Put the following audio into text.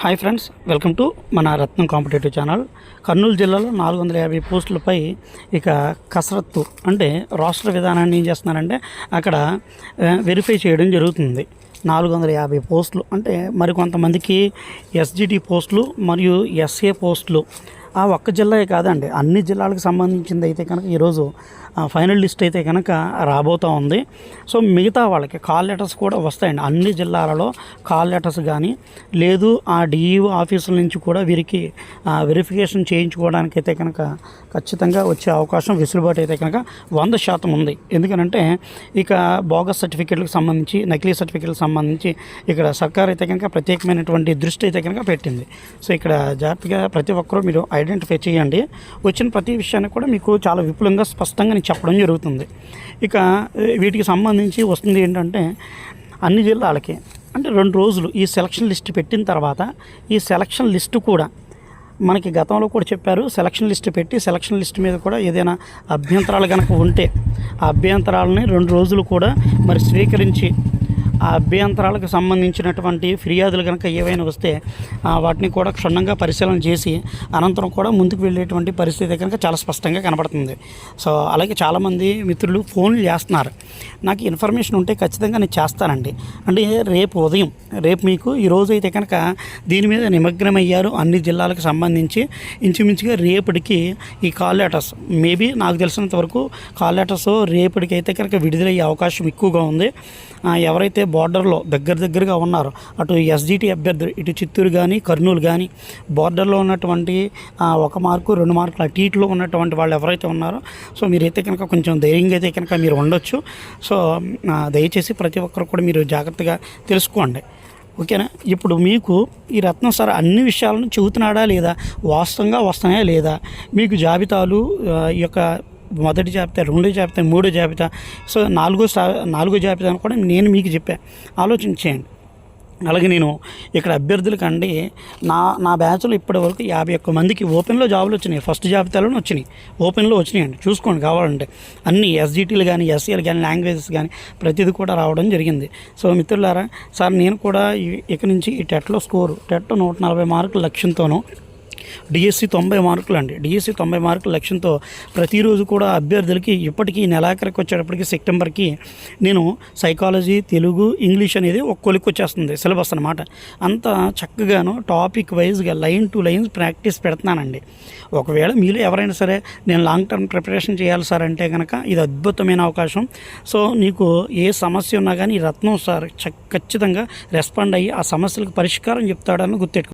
Hi friends welcome to మన రత్నం competitive channel. Kurnool జిల్లాలో నాలుగు వందల యాభై పోస్టులపై ఇక కసరత్తు అంటే రాష్ట్ర విధానాన్ని ఏం చేస్తున్నారంటే అక్కడ వెరిఫై చేయడం జరుగుతుంది. నాలుగు వందల యాభై పోస్టులు అంటే మరికొంతమందికి ఎస్జిటి పోస్టులు మరియు ఎస్ఏ పోస్టులు. ఆ ఒక్క జిల్లాయే కాదండి అన్ని జిల్లాలకు సంబంధించింది అయితే కనుక ఈరోజు ఫైనల్ లిస్ట్ అయితే కనుక రాబోతూ ఉంది. సో మిగతా వాళ్ళకి కాల్ లెటర్స్ కూడా వస్తాయండి. అన్ని జిల్లాలలో కాల్ లెటర్స్ కానీ లేదు ఆ డిఈఓ ఆఫీసుల నుంచి కూడా వీరికి వెరిఫికేషన్ చేయించుకోవడానికి అయితే కనుక ఖచ్చితంగా వచ్చే అవకాశం వెసులుబాటు అయితే కనుక వంద శాతం ఉంది. ఎందుకనంటే ఇక బోగస్ సర్టిఫికేట్లకు సంబంధించి నకిలీ సర్టిఫికేట్లకు సంబంధించి ఇక్కడ సర్కార్ అయితే కనుక ప్రత్యేకమైనటువంటి దృష్టి అయితే కనుక పెట్టింది. సో ఇక్కడ జాగ్రత్తగా ప్రతి ఒక్కరూ మీరు ఐడెంటిఫై చేయండి. వచ్చిన ప్రతి విషయాన్ని కూడా మీకు చాలా విపులంగా స్పష్టంగా చెప్పడం జరుగుతుంది. ఇక వీటికి సంబంధించి వస్తుంది ఏంటంటే అన్ని జిల్లాలకి అంటే రెండు రోజులు ఈ సెలక్షన్ లిస్ట్ పెట్టిన తర్వాత ఈ సెలక్షన్ లిస్టు కూడా మనకి గతంలో కూడా చెప్పారు సెలక్షన్ లిస్ట్ పెట్టి సెలక్షన్ లిస్ట్ మీద కూడా ఏదైనా అభ్యంతరాలు కనుక ఉంటే ఆ అభ్యంతరాలని రెండు రోజులు కూడా మరి స్వీకరించి ఆ అభ్యంతరాలకు సంబంధించినటువంటి ఫిర్యాదులు కనుక ఏవైనా వస్తే వాటిని కూడా క్షుణ్ణంగా పరిశీలన చేసి అనంతరం కూడా ముందుకు వెళ్ళేటువంటి పరిస్థితి కనుక చాలా స్పష్టంగా కనబడుతుంది. సో అలాగే చాలామంది మిత్రులు ఫోన్లు చేస్తున్నారు. నాకు ఇన్ఫర్మేషన్ ఉంటే ఖచ్చితంగా నేను చేస్తానండి. అంటే రేపు ఉదయం రేపు మీకు ఈరోజు అయితే కనుక దీని మీద నిమగ్నమయ్యారు అన్ని జిల్లాలకు సంబంధించి. ఇంచుమించుగా రేపటికి ఈ కాల్ లెటర్స్ మేబీ నాకు తెలిసినంత వరకు కాల్ లెటర్స్ రేపటికి అయితే కనుక విడుదలయ్యే అవకాశం ఎక్కువగా ఉంది. ఎవరైతే బార్డర్లో దగ్గర దగ్గరగా ఉన్నారు. అటు ఎస్జిటి అభ్యర్థులు ఇటు చిత్తూరు కానీ కర్నూలు కానీ బార్డర్లో ఉన్నటువంటి ఒక మార్కు రెండు మార్కులు అటు ఇటులో ఉన్నటువంటి వాళ్ళు ఎవరైతే ఉన్నారో సో మీరైతే కనుక కొంచెం ధైర్యంగా అయితే కనుక మీరు ఉండొచ్చు. సో దయచేసి ప్రతి ఒక్కరు కూడా మీరు జాగ్రత్తగా తెలుసుకోండి. ఓకేనా? ఇప్పుడు మీకు ఈ రత్నం సార్ అన్ని విషయాలను చెబుతున్నాడా లేదా? వాస్తవంగా వస్తున్నాయా లేదా? మీకు జాబితాలు ఈ యొక్క మొదటి జాబితా రెండో జాబితా మూడో జాబితా. సో నాలుగో సా- నాలుగో జాబితాను కూడా నేను మీకు చెప్పాను ఆలోచించేయండి అలాగే నేను ఇక్కడ అభ్యర్థులకండి అండి నా నా బ్యాచ్లో ఇప్పటి వరకు యాభై ఒక్క మందికి ఓపెన్లో జాబులు వచ్చినాయి. ఫస్ట్ జాబితాలోనే వచ్చినాయి. ఓపెన్లో వచ్చినాయండి. చూసుకోండి కావాలంటే. అన్ని ఎస్జిటీలు కానీ ఎస్సీలు కానీ లాంగ్వేజెస్ కానీ ప్రతిదీ కూడా రావడం జరిగింది. సో మిత్రులారా సార్ నేను కూడా ఈ- ఇక నుంచి ఈ టెట్లో స్కోరు టెట్ నూట నలభై మార్కుల లక్ష్యంతోనూ డిఎస్సి తొంభై మార్కులు అండి డిఎస్సి తొంభై మార్కుల లక్ష్యంతో ప్రతిరోజు కూడా అభ్యర్థులకి ఇప్పటికీ నెలాఖరికి వచ్చేటప్పటికి సెప్టెంబర్కి నేను సైకాలజీ తెలుగు ఇంగ్లీష్ అనేది ఒక వచ్చేస్తుంది సిలబస్ అనమాట అంత చక్కగాను టాపిక్ వైజ్గా లైన్ టు లైన్స్ ప్రాక్టీస్ పెడుతున్నానండి. ఒకవేళ మీరు ఎవరైనా సరే నేను లాంగ్ టర్మ్ ప్రిపరేషన్ చేయాలి సార్ అంటే కనుక ఇది అద్భుతమైన అవకాశం. సో నీకు ఏ సమస్య ఉన్నా కానీ రత్నం సార్ చ- ఖచ్చితంగా రెస్పాండ్ అయ్యి ఆ సమస్యలకు పరిష్కారం చెప్తాడని గుర్తెట్టుకో